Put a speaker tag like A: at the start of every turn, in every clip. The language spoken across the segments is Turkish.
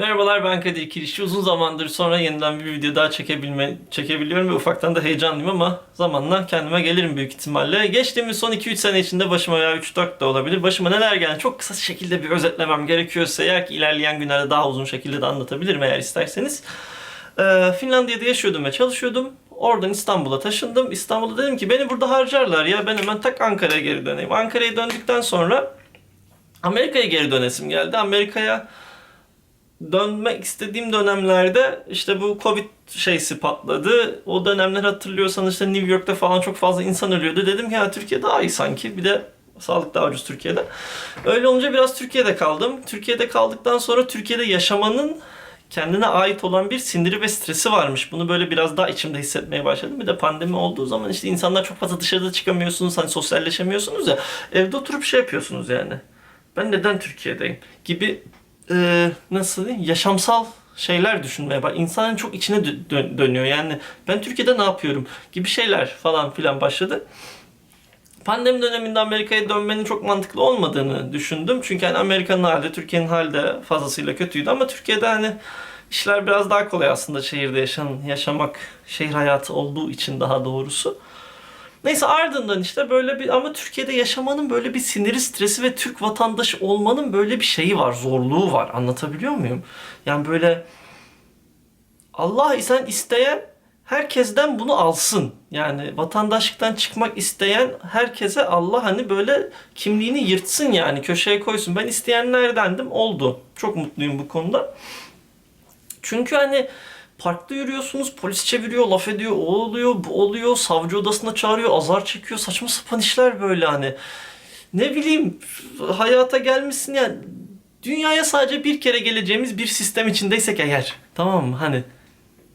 A: Merhabalar ben Kadir Kirişçi. Uzun zamandır sonra yeniden bir video daha çekebilme, çekebiliyorum ve ufaktan da heyecanlıyım ama zamanla kendime gelirim büyük ihtimalle. Geçtiğimiz son 2-3 sene içinde başıma veya 3-4 de olabilir. Başıma neler geldi çok kısa şekilde bir özetlemem gerekiyorsa eğer ki ilerleyen günlerde daha uzun şekilde de anlatabilirim eğer isterseniz. Ee, Finlandiya'da yaşıyordum ve çalışıyordum. Oradan İstanbul'a taşındım. İstanbul'da dedim ki beni burada harcarlar ya ben hemen tak Ankara'ya geri döneyim. Ankara'ya döndükten sonra Amerika'ya geri dönesim geldi. Amerika'ya dönmek istediğim dönemlerde işte bu Covid şeysi patladı. O dönemler hatırlıyorsanız işte New York'ta falan çok fazla insan ölüyordu. Dedim ki ya Türkiye daha iyi sanki. Bir de sağlık daha ucuz Türkiye'de. Öyle olunca biraz Türkiye'de kaldım. Türkiye'de kaldıktan sonra Türkiye'de yaşamanın kendine ait olan bir siniri ve stresi varmış. Bunu böyle biraz daha içimde hissetmeye başladım. Bir de pandemi olduğu zaman işte insanlar çok fazla dışarıda çıkamıyorsunuz. Hani sosyalleşemiyorsunuz ya. Evde oturup şey yapıyorsunuz yani. Ben neden Türkiye'deyim? Gibi e, nasıl diyeyim yaşamsal şeyler düşünmeye bak. İnsanın çok içine dö- dö- dönüyor. Yani ben Türkiye'de ne yapıyorum gibi şeyler falan filan başladı. Pandemi döneminde Amerika'ya dönmenin çok mantıklı olmadığını düşündüm. Çünkü hani Amerika'nın hali, Türkiye'nin hali de fazlasıyla kötüydü ama Türkiye'de hani işler biraz daha kolay aslında şehirde yaşan, yaşamak, şehir hayatı olduğu için daha doğrusu. Neyse ardından işte böyle bir ama Türkiye'de yaşamanın böyle bir siniri stresi ve Türk vatandaşı olmanın böyle bir şeyi var, zorluğu var. Anlatabiliyor muyum? Yani böyle Allah sen isteyen herkesten bunu alsın. Yani vatandaşlıktan çıkmak isteyen herkese Allah hani böyle kimliğini yırtsın yani köşeye koysun. Ben isteyenlerdendim oldu. Çok mutluyum bu konuda. Çünkü hani parkta yürüyorsunuz, polis çeviriyor, laf ediyor, o oluyor, bu oluyor, savcı odasına çağırıyor, azar çekiyor, saçma sapan işler böyle hani. Ne bileyim, hayata gelmişsin ya, dünyaya sadece bir kere geleceğimiz bir sistem içindeysek eğer, tamam mı? Hani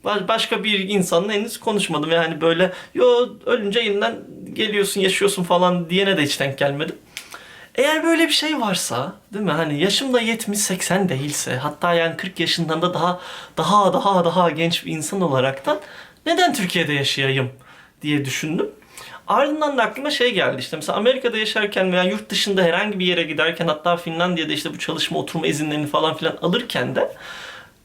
A: Baş- başka bir insanla henüz konuşmadım ve hani böyle yo ölünce yeniden geliyorsun yaşıyorsun falan diyene de hiç denk gelmedim. Eğer böyle bir şey varsa değil mi hani yaşım da 70-80 değilse hatta yani 40 yaşından da daha daha daha daha genç bir insan olaraktan neden Türkiye'de yaşayayım diye düşündüm. Ardından da aklıma şey geldi işte mesela Amerika'da yaşarken veya yurt dışında herhangi bir yere giderken hatta Finlandiya'da işte bu çalışma oturma izinlerini falan filan alırken de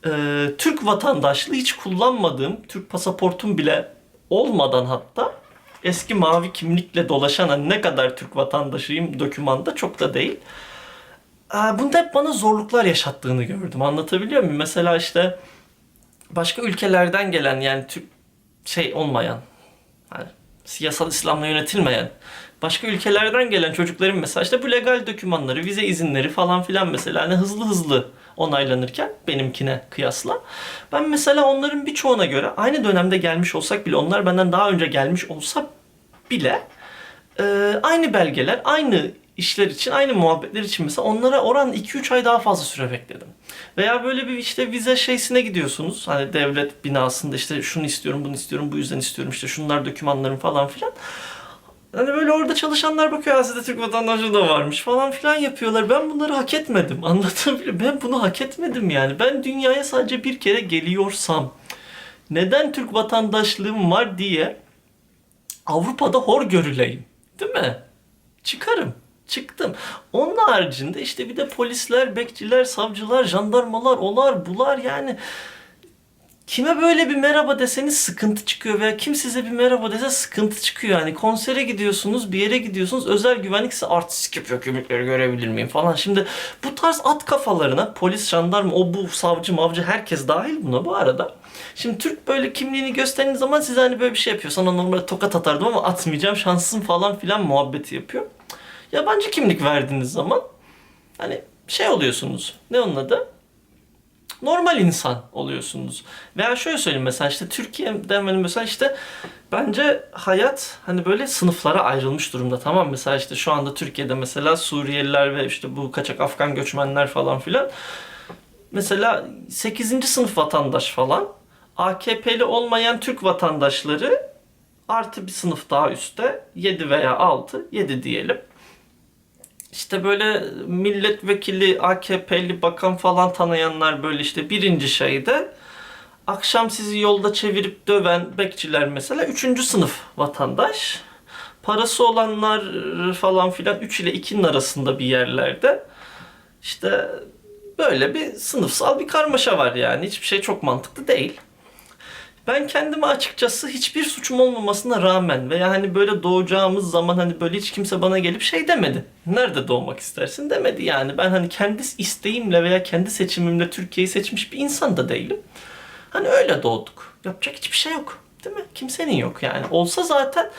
A: e, Türk vatandaşlığı hiç kullanmadığım, Türk pasaportum bile olmadan hatta eski mavi kimlikle dolaşan hani ne kadar Türk vatandaşıyım dokümanda çok da değil. E, bunda hep bana zorluklar yaşattığını gördüm. Anlatabiliyor muyum? Mesela işte başka ülkelerden gelen yani Türk şey olmayan hani siyasal İslam'la yönetilmeyen başka ülkelerden gelen çocukların mesela işte bu legal dokümanları, vize izinleri falan filan mesela hani hızlı hızlı onaylanırken benimkine kıyasla ben mesela onların birçoğuna göre aynı dönemde gelmiş olsak bile onlar benden daha önce gelmiş olsa bile e, aynı belgeler, aynı işler için, aynı muhabbetler için mesela onlara oran 2-3 ay daha fazla süre bekledim. Veya böyle bir işte vize şeysine gidiyorsunuz. Hani devlet binasında işte şunu istiyorum, bunu istiyorum, bu yüzden istiyorum işte şunlar dokümanlarım falan filan. Hani böyle orada çalışanlar bakıyor sizde Türk vatandaşı da varmış falan filan yapıyorlar. Ben bunları hak etmedim. Anlatabiliyor muyum? Ben bunu hak etmedim yani. Ben dünyaya sadece bir kere geliyorsam neden Türk vatandaşlığım var diye Avrupa'da hor görüleyim. Değil mi? Çıkarım. Çıktım. Onun haricinde işte bir de polisler, bekçiler, savcılar, jandarmalar, olar bular yani kime böyle bir merhaba deseniz sıkıntı çıkıyor veya kim size bir merhaba dese sıkıntı çıkıyor. Yani konsere gidiyorsunuz, bir yere gidiyorsunuz, özel güvenlik size artistik yapıyor, kimlikleri görebilir miyim falan. Şimdi bu tarz at kafalarına polis, jandarma, o bu savcı, mavcı herkes dahil buna bu arada. Şimdi Türk böyle kimliğini gösterdiğiniz zaman size hani böyle bir şey yapıyor. Sana normalde tokat atardım ama atmayacağım şanslısın falan filan muhabbeti yapıyor. Yabancı kimlik verdiğiniz zaman hani şey oluyorsunuz. Ne onun adı? Normal insan oluyorsunuz. Veya şöyle söyleyeyim mesela işte Türkiye'den benim mesela işte bence hayat hani böyle sınıflara ayrılmış durumda tamam? Mesela işte şu anda Türkiye'de mesela Suriyeliler ve işte bu kaçak Afgan göçmenler falan filan mesela 8. sınıf vatandaş falan AKP'li olmayan Türk vatandaşları artı bir sınıf daha üstte 7 veya 6 7 diyelim. İşte böyle milletvekili, AKP'li bakan falan tanıyanlar böyle işte birinci şeyde akşam sizi yolda çevirip döven bekçiler mesela üçüncü sınıf vatandaş. Parası olanlar falan filan 3 ile 2'nin arasında bir yerlerde. İşte böyle bir sınıfsal bir karmaşa var yani. Hiçbir şey çok mantıklı değil. Ben kendime açıkçası hiçbir suçum olmamasına rağmen veya hani böyle doğacağımız zaman hani böyle hiç kimse bana gelip şey demedi. Nerede doğmak istersin demedi yani. Ben hani kendi isteğimle veya kendi seçimimle Türkiye'yi seçmiş bir insan da değilim. Hani öyle doğduk. Yapacak hiçbir şey yok. Değil mi? Kimsenin yok yani. Olsa zaten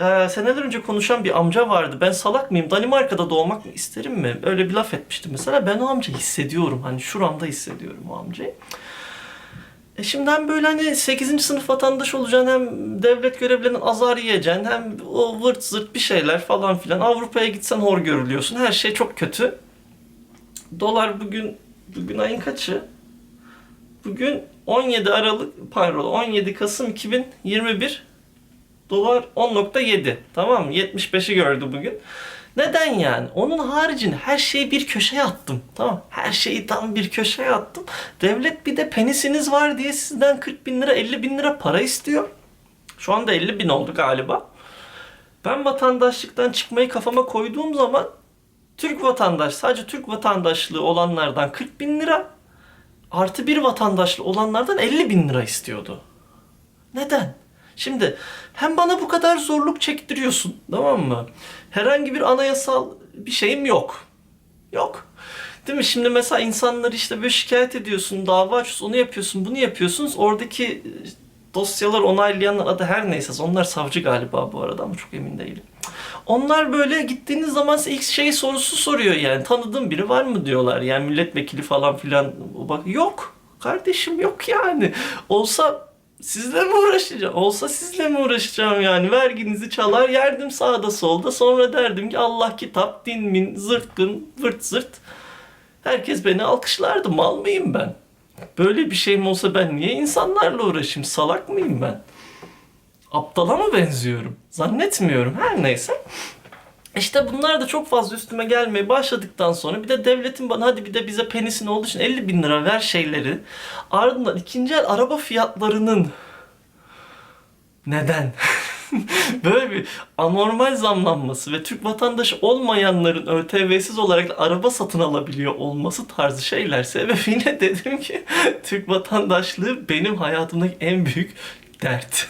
A: ee, seneler önce konuşan bir amca vardı. Ben salak mıyım? Danimarka'da doğmak mı isterim mi? Öyle bir laf etmişti mesela. Ben o amcayı hissediyorum. Hani şuramda hissediyorum o amcayı. E şimdi hem böyle hani 8. sınıf vatandaş olacaksın hem devlet görevlerinden azar yiyeceksin hem o vırt zırt bir şeyler falan filan. Avrupa'ya gitsen hor görülüyorsun. Her şey çok kötü. Dolar bugün bugün ayın kaçı? Bugün 17 Aralık pardon 17 Kasım 2021 dolar 10.7 tamam mı? 75'i gördü bugün. Neden yani? Onun haricinde her şeyi bir köşeye attım. Tamam Her şeyi tam bir köşeye attım. Devlet bir de penisiniz var diye sizden 40 bin lira 50 bin lira para istiyor. Şu anda 50 bin oldu galiba. Ben vatandaşlıktan çıkmayı kafama koyduğum zaman Türk vatandaş sadece Türk vatandaşlığı olanlardan 40 bin lira artı bir vatandaşlı olanlardan 50 bin lira istiyordu. Neden? Şimdi hem bana bu kadar zorluk çektiriyorsun tamam mı? Herhangi bir anayasal bir şeyim yok. Yok. Değil mi? Şimdi mesela insanları işte böyle şikayet ediyorsun, dava açıyorsun, onu yapıyorsun, bunu yapıyorsunuz. Oradaki e, dosyalar onaylayanlar adı her neyse onlar savcı galiba bu arada ama çok emin değilim. Onlar böyle gittiğiniz zaman ilk şey sorusu soruyor yani. Tanıdığın biri var mı diyorlar. Yani milletvekili falan filan. Bak yok. Kardeşim yok yani. Olsa sizle mi uğraşacağım? Olsa sizle mi uğraşacağım yani? Verginizi çalar yerdim sağda solda. Sonra derdim ki Allah kitap, din min, zırtkın, vırt zırt. Herkes beni alkışlardı. Mal mıyım ben? Böyle bir şeyim olsa ben niye insanlarla uğraşayım? Salak mıyım ben? Aptala mı benziyorum? Zannetmiyorum. Her neyse. İşte bunlar da çok fazla üstüme gelmeye başladıktan sonra bir de devletin bana hadi bir de bize penisin olduğu için 50 bin lira ver şeyleri. Ardından ikinci el araba fiyatlarının neden? Böyle bir anormal zamlanması ve Türk vatandaşı olmayanların ÖTV'siz olarak araba satın alabiliyor olması tarzı şeyler sebebiyle dedim ki Türk vatandaşlığı benim hayatımdaki en büyük dert.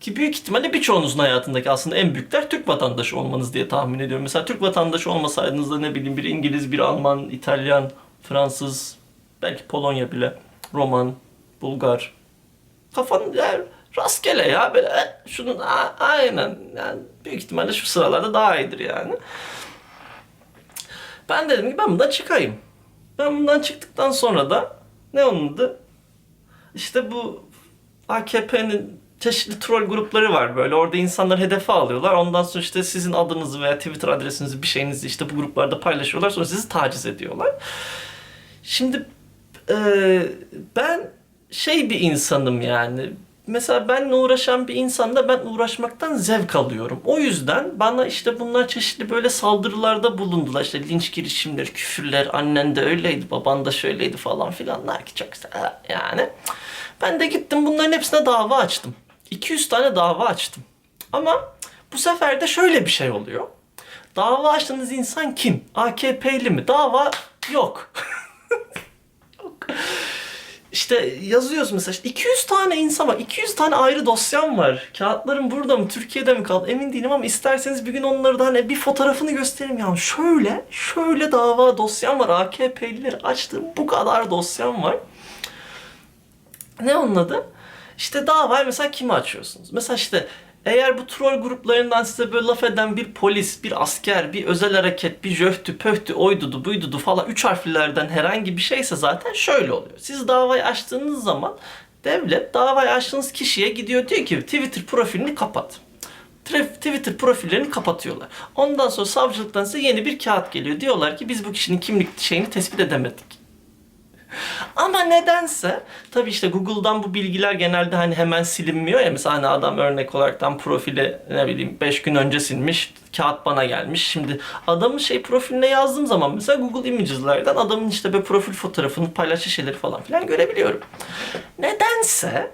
A: Ki büyük ihtimalle birçoğunuzun hayatındaki aslında en büyük dert Türk vatandaşı olmanız diye tahmin ediyorum. Mesela Türk vatandaşı olmasaydınız da ne bileyim bir İngiliz, bir Alman, İtalyan, Fransız, belki Polonya bile, Roman, Bulgar. Kafan yani rastgele ya böyle "E, şunun a- aynen yani büyük ihtimalle şu sıralarda daha iyidir yani. Ben dedim ki ben bundan çıkayım. Ben bundan çıktıktan sonra da ne onun adı? İşte bu AKP'nin çeşitli troll grupları var böyle. Orada insanlar hedefe alıyorlar. Ondan sonra işte sizin adınızı veya Twitter adresinizi bir şeyinizi işte bu gruplarda paylaşıyorlar. Sonra sizi taciz ediyorlar. Şimdi e, ben şey bir insanım yani. Mesela benle uğraşan bir insanda ben uğraşmaktan zevk alıyorum. O yüzden bana işte bunlar çeşitli böyle saldırılarda bulundular. İşte linç girişimleri, küfürler, annen de öyleydi, baban da şöyleydi falan filanlar ki çok yani. Ben de gittim bunların hepsine dava açtım. 200 tane dava açtım. Ama bu sefer de şöyle bir şey oluyor. Dava açtığınız insan kim? AKP'li mi? Dava yok. yok. İşte yazıyorsun mesela işte 200 tane insan var. 200 tane ayrı dosyam var. Kağıtlarım burada mı? Türkiye'de mi kaldı? Emin değilim ama isterseniz bir gün onları da hani bir fotoğrafını göstereyim ya. Şöyle, şöyle dava dosyam var. AKP'lileri açtığım bu kadar dosyam var. Ne onun adı? İşte davayı mesela kime açıyorsunuz? Mesela işte eğer bu troll gruplarından size böyle laf eden bir polis, bir asker, bir özel hareket, bir jöhtü, pöhtü, oydudu, buydudu falan üç harflerden herhangi bir şeyse zaten şöyle oluyor. Siz davayı açtığınız zaman devlet davayı açtığınız kişiye gidiyor diyor ki Twitter profilini kapat. Twitter profillerini kapatıyorlar. Ondan sonra savcılıktan size yeni bir kağıt geliyor. Diyorlar ki biz bu kişinin kimlik şeyini tespit edemedik. Ama nedense tabii işte Google'dan bu bilgiler genelde hani hemen silinmiyor ya mesela hani adam örnek olaraktan profili ne bileyim 5 gün önce silmiş kağıt bana gelmiş. Şimdi adamın şey profiline yazdığım zaman mesela Google Images'lerden adamın işte böyle profil fotoğrafını paylaştığı şeyleri falan filan görebiliyorum. Nedense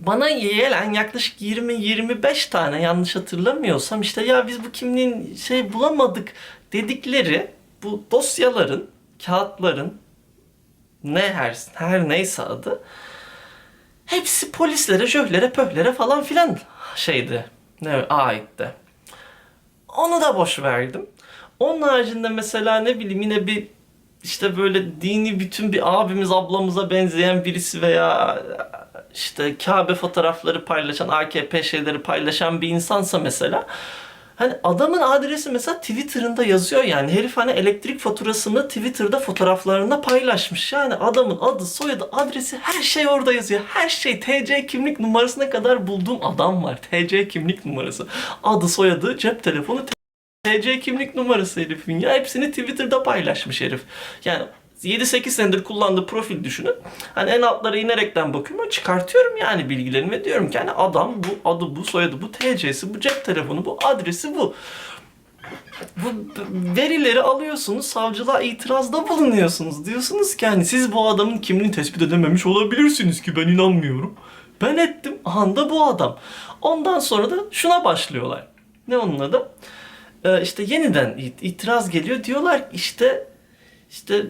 A: bana gelen yaklaşık 20-25 tane yanlış hatırlamıyorsam işte ya biz bu kimliğin şey bulamadık dedikleri bu dosyaların kağıtların ne her, her neyse adı hepsi polislere, jöhlere, pöhlere falan filan şeydi. Ne aitti. Onu da boş verdim. Onun haricinde mesela ne bileyim yine bir işte böyle dini bütün bir abimiz ablamıza benzeyen birisi veya işte Kabe fotoğrafları paylaşan, AKP şeyleri paylaşan bir insansa mesela Hani adamın adresi mesela Twitter'ında yazıyor yani. Herif hani elektrik faturasını Twitter'da fotoğraflarında paylaşmış. Yani adamın adı, soyadı, adresi her şey orada yazıyor. Her şey TC kimlik numarasına kadar bulduğum adam var. TC kimlik numarası. Adı, soyadı, cep telefonu, TC kimlik numarası herifin ya. Hepsini Twitter'da paylaşmış herif. Yani 7-8 senedir kullandığı profil düşünün. Hani en altlara inerekten bakıyorum. Çıkartıyorum yani bilgilerimi diyorum ki hani adam bu adı bu soyadı bu TC'si bu cep telefonu bu adresi bu. Bu verileri alıyorsunuz savcılığa itirazda bulunuyorsunuz. Diyorsunuz ki hani siz bu adamın kimliğini tespit edememiş olabilirsiniz ki ben inanmıyorum. Ben ettim. Anda bu adam. Ondan sonra da şuna başlıyorlar. Ne onun adı? Ee, işte yeniden it- itiraz geliyor. Diyorlar işte işte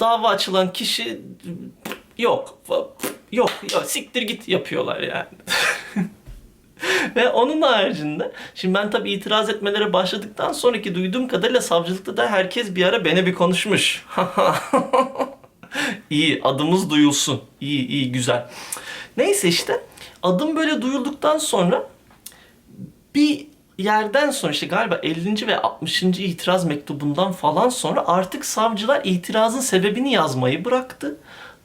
A: dava açılan kişi yok. Yok, yok siktir git yapıyorlar yani. Ve onun haricinde şimdi ben tabii itiraz etmelere başladıktan sonraki duyduğum kadarıyla savcılıkta da herkes bir ara beni bir konuşmuş. iyi adımız duyulsun. İyi iyi güzel. Neyse işte adım böyle duyulduktan sonra bir yerden sonra işte galiba 50. ve 60. itiraz mektubundan falan sonra artık savcılar itirazın sebebini yazmayı bıraktı.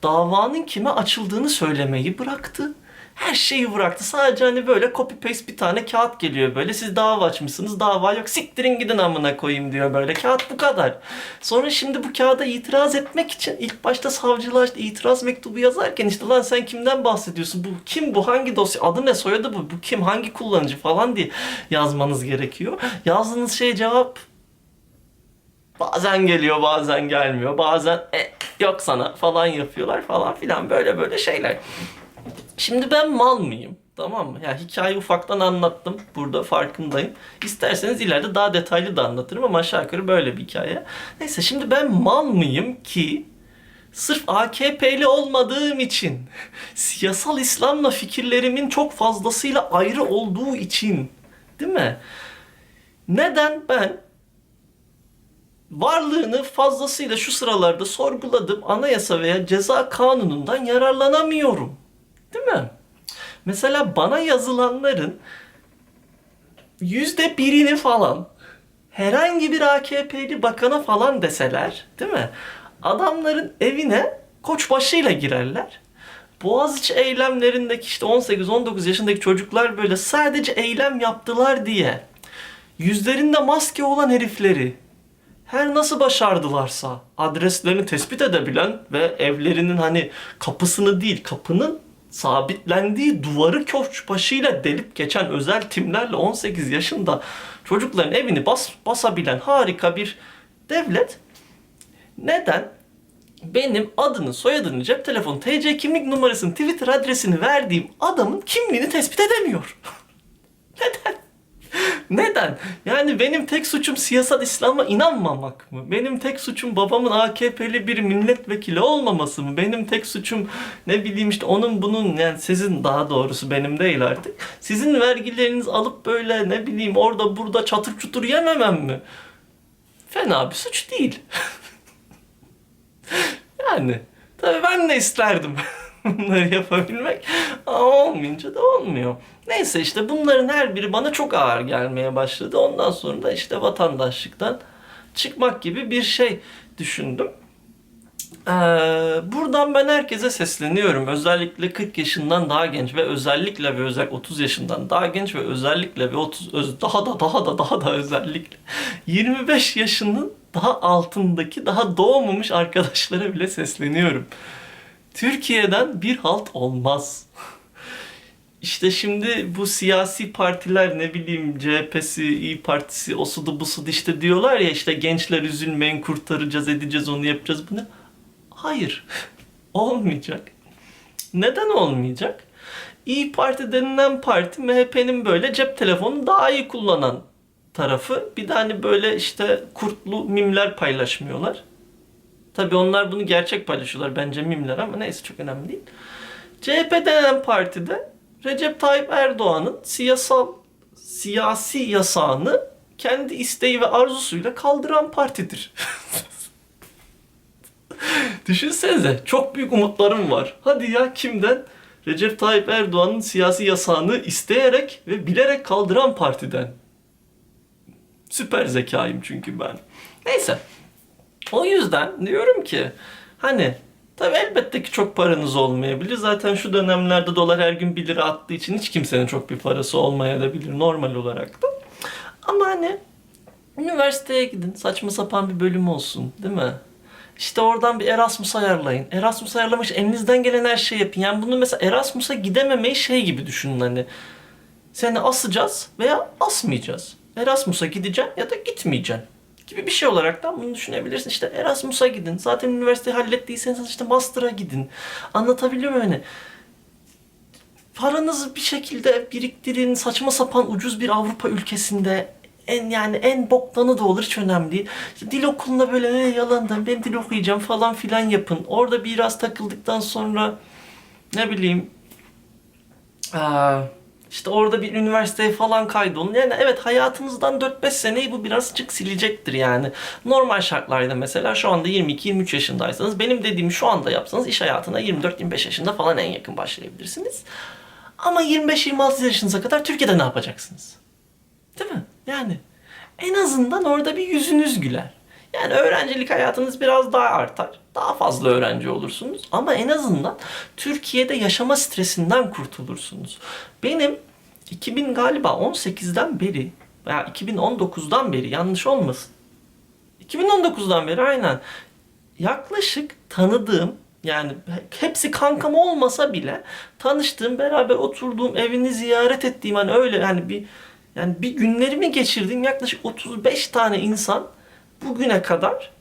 A: Davanın kime açıldığını söylemeyi bıraktı. Her şeyi bıraktı. Sadece hani böyle copy paste bir tane kağıt geliyor böyle. Siz dava açmışsınız. Dava yok. Siktirin gidin amına koyayım diyor böyle. Kağıt bu kadar. Sonra şimdi bu kağıda itiraz etmek için ilk başta savcılığa işte itiraz mektubu yazarken işte lan sen kimden bahsediyorsun? Bu kim bu? Hangi dosya? Adı ne? Soyadı bu. Bu kim? Hangi kullanıcı falan diye yazmanız gerekiyor. Yazdığınız şey cevap Bazen geliyor bazen gelmiyor. Bazen e, yok sana falan yapıyorlar falan filan böyle böyle şeyler. Şimdi ben mal mıyım? Tamam mı? Ya hikayeyi ufaktan anlattım. Burada farkındayım. İsterseniz ileride daha detaylı da anlatırım ama aşağı yukarı böyle bir hikaye. Neyse şimdi ben mal mıyım ki sırf AKP'li olmadığım için, siyasal İslam'la fikirlerimin çok fazlasıyla ayrı olduğu için, değil mi? Neden ben varlığını fazlasıyla şu sıralarda sorguladığım anayasa veya ceza kanunundan yararlanamıyorum. Değil mi? Mesela bana yazılanların yüzde birini falan herhangi bir AKP'li bakana falan deseler, değil mi? Adamların evine koçbaşıyla girerler. Boğaziçi eylemlerindeki işte 18-19 yaşındaki çocuklar böyle sadece eylem yaptılar diye yüzlerinde maske olan herifleri her nasıl başardılarsa adreslerini tespit edebilen ve evlerinin hani kapısını değil kapının sabitlendiği duvarı köşk başıyla delip geçen özel timlerle 18 yaşında çocukların evini bas, basabilen harika bir devlet neden benim adını, soyadını, cep telefonu, TC kimlik numarasını, Twitter adresini verdiğim adamın kimliğini tespit edemiyor? Neden? Neden? Yani benim tek suçum siyasal İslam'a inanmamak mı? Benim tek suçum babamın AKP'li bir milletvekili olmaması mı? Benim tek suçum ne bileyim işte onun bunun yani sizin daha doğrusu benim değil artık. Sizin vergileriniz alıp böyle ne bileyim orada burada çatır çutur yememem mi? Fena bir suç değil. yani tabii ben de isterdim bunları yapabilmek ama olmayınca da olmuyor. Neyse işte bunların her biri bana çok ağır gelmeye başladı. Ondan sonra da işte vatandaşlıktan çıkmak gibi bir şey düşündüm. Ee, buradan ben herkese sesleniyorum. Özellikle 40 yaşından daha genç ve özellikle ve özel 30 yaşından daha genç ve özellikle ve 30 öz- daha da daha da daha da özellikle 25 yaşının daha altındaki daha doğmamış arkadaşlara bile sesleniyorum. Türkiye'den bir halt olmaz. İşte şimdi bu siyasi partiler ne bileyim CHP'si, İyi Partisi, o sudu bu sudu işte diyorlar ya işte gençler üzülmeyin kurtaracağız edeceğiz onu yapacağız bunu. Hayır. Olmayacak. Neden olmayacak? İyi Parti denilen parti MHP'nin böyle cep telefonunu daha iyi kullanan tarafı. Bir de hani böyle işte kurtlu mimler paylaşmıyorlar. Tabi onlar bunu gerçek paylaşıyorlar. Bence mimler ama neyse çok önemli değil. CHP denen partide Recep Tayyip Erdoğan'ın siyasal siyasi yasağını kendi isteği ve arzusuyla kaldıran partidir. Düşünsenize çok büyük umutlarım var. Hadi ya kimden? Recep Tayyip Erdoğan'ın siyasi yasağını isteyerek ve bilerek kaldıran partiden. Süper zekayım çünkü ben. Neyse. O yüzden diyorum ki hani tabi elbette ki çok paranız olmayabilir. Zaten şu dönemlerde dolar her gün 1 lira attığı için hiç kimsenin çok bir parası olmayabilir normal olarak da. Ama hani üniversiteye gidin saçma sapan bir bölüm olsun değil mi? İşte oradan bir Erasmus ayarlayın. Erasmus ayarlamak için elinizden gelen her şeyi yapın. Yani bunu mesela Erasmus'a gidememeyi şey gibi düşünün hani. Seni asacağız veya asmayacağız. Erasmus'a gideceksin ya da gitmeyeceksin gibi bir şey olaraktan bunu düşünebilirsin. İşte Erasmus'a gidin. Zaten üniversiteyi hallettiyseniz işte master'a gidin. Anlatabiliyor muyum hani? Paranızı bir şekilde biriktirin. Saçma sapan ucuz bir Avrupa ülkesinde en yani en boktanı da olur hiç önemli değil. İşte dil okulunda böyle "Ee, yalandan ben dil okuyacağım falan filan yapın. Orada biraz takıldıktan sonra ne bileyim aa, işte orada bir üniversiteye falan kaydolun. Yani evet hayatınızdan 4-5 seneyi bu birazcık silecektir yani. Normal şartlarda mesela şu anda 22-23 yaşındaysanız benim dediğimi şu anda yapsanız iş hayatına 24-25 yaşında falan en yakın başlayabilirsiniz. Ama 25-26 yaşınıza kadar Türkiye'de ne yapacaksınız? Değil mi? Yani en azından orada bir yüzünüz güler. Yani öğrencilik hayatınız biraz daha artar. Daha fazla öğrenci olursunuz. Ama en azından Türkiye'de yaşama stresinden kurtulursunuz. Benim 2000 galiba 18'den beri veya 2019'dan beri yanlış olmasın. 2019'dan beri aynen yaklaşık tanıdığım yani hepsi kankam olmasa bile tanıştığım, beraber oturduğum, evini ziyaret ettiğim hani öyle hani bir yani bir günlerimi geçirdiğim yaklaşık 35 tane insan bugüne kadar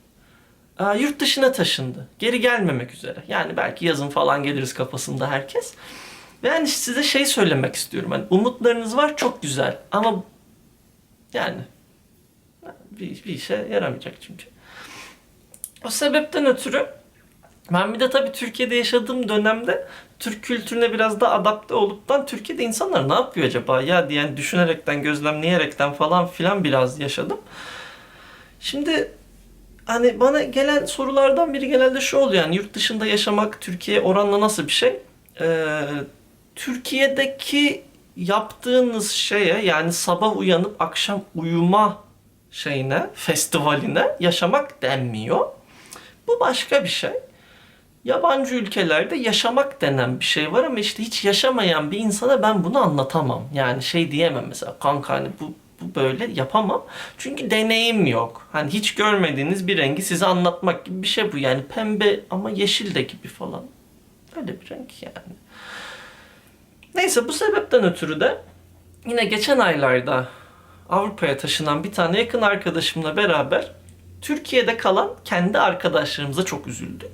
A: yurt dışına taşındı. Geri gelmemek üzere. Yani belki yazın falan geliriz kafasında herkes. Ve yani size şey söylemek istiyorum. Hani umutlarınız var çok güzel ama yani bir, bir işe yaramayacak çünkü. O sebepten ötürü ben bir de tabii Türkiye'de yaşadığım dönemde Türk kültürüne biraz da adapte oluptan Türkiye'de insanlar ne yapıyor acaba ya diyen düşünerekten, gözlemleyerekten falan filan biraz yaşadım. Şimdi hani bana gelen sorulardan biri genelde şu oluyor yani yurt dışında yaşamak Türkiye oranla nasıl bir şey? Ee, Türkiye'deki yaptığınız şeye yani sabah uyanıp akşam uyuma şeyine, festivaline yaşamak denmiyor. Bu başka bir şey. Yabancı ülkelerde yaşamak denen bir şey var ama işte hiç yaşamayan bir insana ben bunu anlatamam. Yani şey diyemem mesela kanka hani bu, bu böyle yapamam. Çünkü deneyim yok. Hani hiç görmediğiniz bir rengi size anlatmak gibi bir şey bu. Yani pembe ama yeşil de gibi falan. Öyle bir renk yani. Neyse bu sebepten ötürü de yine geçen aylarda Avrupa'ya taşınan bir tane yakın arkadaşımla beraber Türkiye'de kalan kendi arkadaşlarımıza çok üzüldük.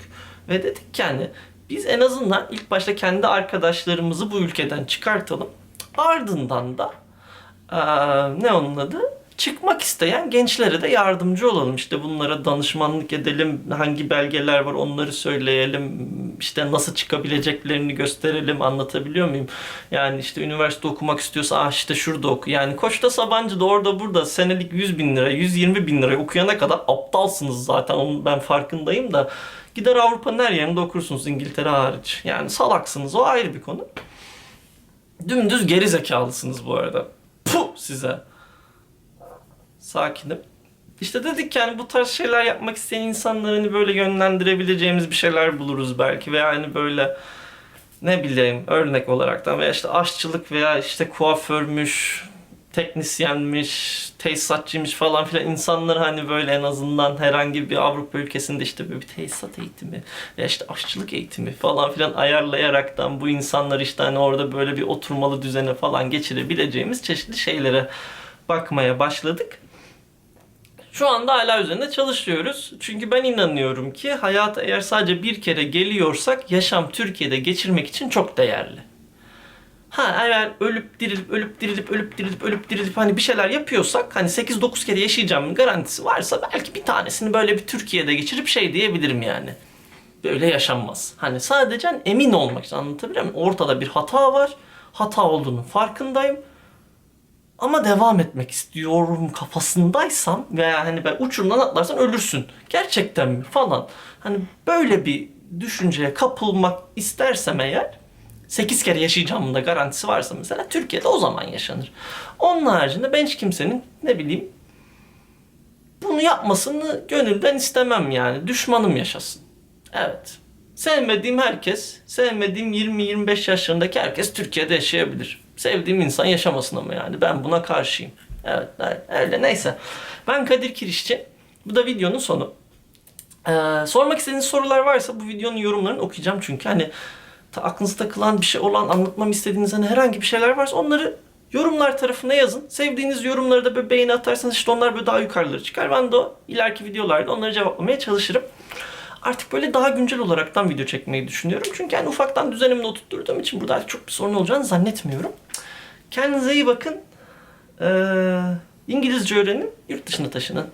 A: Ve dedik ki hani biz en azından ilk başta kendi arkadaşlarımızı bu ülkeden çıkartalım. Ardından da ne onun adı? Çıkmak isteyen gençlere de yardımcı olalım. İşte bunlara danışmanlık edelim. Hangi belgeler var onları söyleyelim. İşte nasıl çıkabileceklerini gösterelim. Anlatabiliyor muyum? Yani işte üniversite okumak istiyorsa ah işte şurada oku. Yani Koç'ta Sabancı'da orada burada senelik 100 bin lira, 120 bin lira okuyana kadar aptalsınız zaten. Onun ben farkındayım da. Gider Avrupa'nın her yerinde okursunuz İngiltere hariç. Yani salaksınız o ayrı bir konu. Dümdüz geri zekalısınız bu arada. Puh size. Sakinim. İşte dedik yani bu tarz şeyler yapmak isteyen insanları hani böyle yönlendirebileceğimiz bir şeyler buluruz belki veya hani böyle ne bileyim örnek olaraktan veya işte aşçılık veya işte kuaförmüş, teknisyenmiş, tesisatçıymış falan filan insanları hani böyle en azından herhangi bir Avrupa ülkesinde işte böyle bir tesisat eğitimi veya işte aşçılık eğitimi falan filan ayarlayaraktan bu insanlar işte hani orada böyle bir oturmalı düzene falan geçirebileceğimiz çeşitli şeylere bakmaya başladık. Şu anda hala üzerinde çalışıyoruz. Çünkü ben inanıyorum ki hayata eğer sadece bir kere geliyorsak yaşam Türkiye'de geçirmek için çok değerli. Ha eğer ölüp dirilip ölüp dirilip ölüp dirilip ölüp dirilip hani bir şeyler yapıyorsak hani 8-9 kere yaşayacağımın garantisi varsa belki bir tanesini böyle bir Türkiye'de geçirip şey diyebilirim yani. Böyle yaşanmaz. Hani sadece emin olmak için anlatabiliyor muyum? Ortada bir hata var. Hata olduğunun farkındayım. Ama devam etmek istiyorum kafasındaysam veya hani ben uçurumdan atlarsan ölürsün. Gerçekten mi falan. Hani böyle bir düşünceye kapılmak istersem eğer 8 kere yaşayacağımın da garantisi varsa mesela Türkiye'de o zaman yaşanır. Onun haricinde ben hiç kimsenin ne bileyim bunu yapmasını gönülden istemem yani. Düşmanım yaşasın. Evet. Sevmediğim herkes, sevmediğim 20-25 yaşlarındaki herkes Türkiye'de yaşayabilir. Sevdiğim insan yaşamasın ama yani. Ben buna karşıyım. Evet, öyle neyse. Ben Kadir Kirişçi. Bu da videonun sonu. Ee, sormak istediğiniz sorular varsa bu videonun yorumlarını okuyacağım çünkü hani aklınızda takılan bir şey olan anlatmamı istediğiniz hani herhangi bir şeyler varsa onları yorumlar tarafına yazın. Sevdiğiniz yorumları da böyle beğeni atarsanız işte onlar böyle daha yukarılara çıkar. Ben de o ileriki videolarda onları cevaplamaya çalışırım. Artık böyle daha güncel olaraktan video çekmeyi düşünüyorum. Çünkü yani ufaktan düzenimle oturtturduğum için burada çok bir sorun olacağını zannetmiyorum. Kendinize iyi bakın. Ee, İngilizce öğrenin, yurt dışına taşının.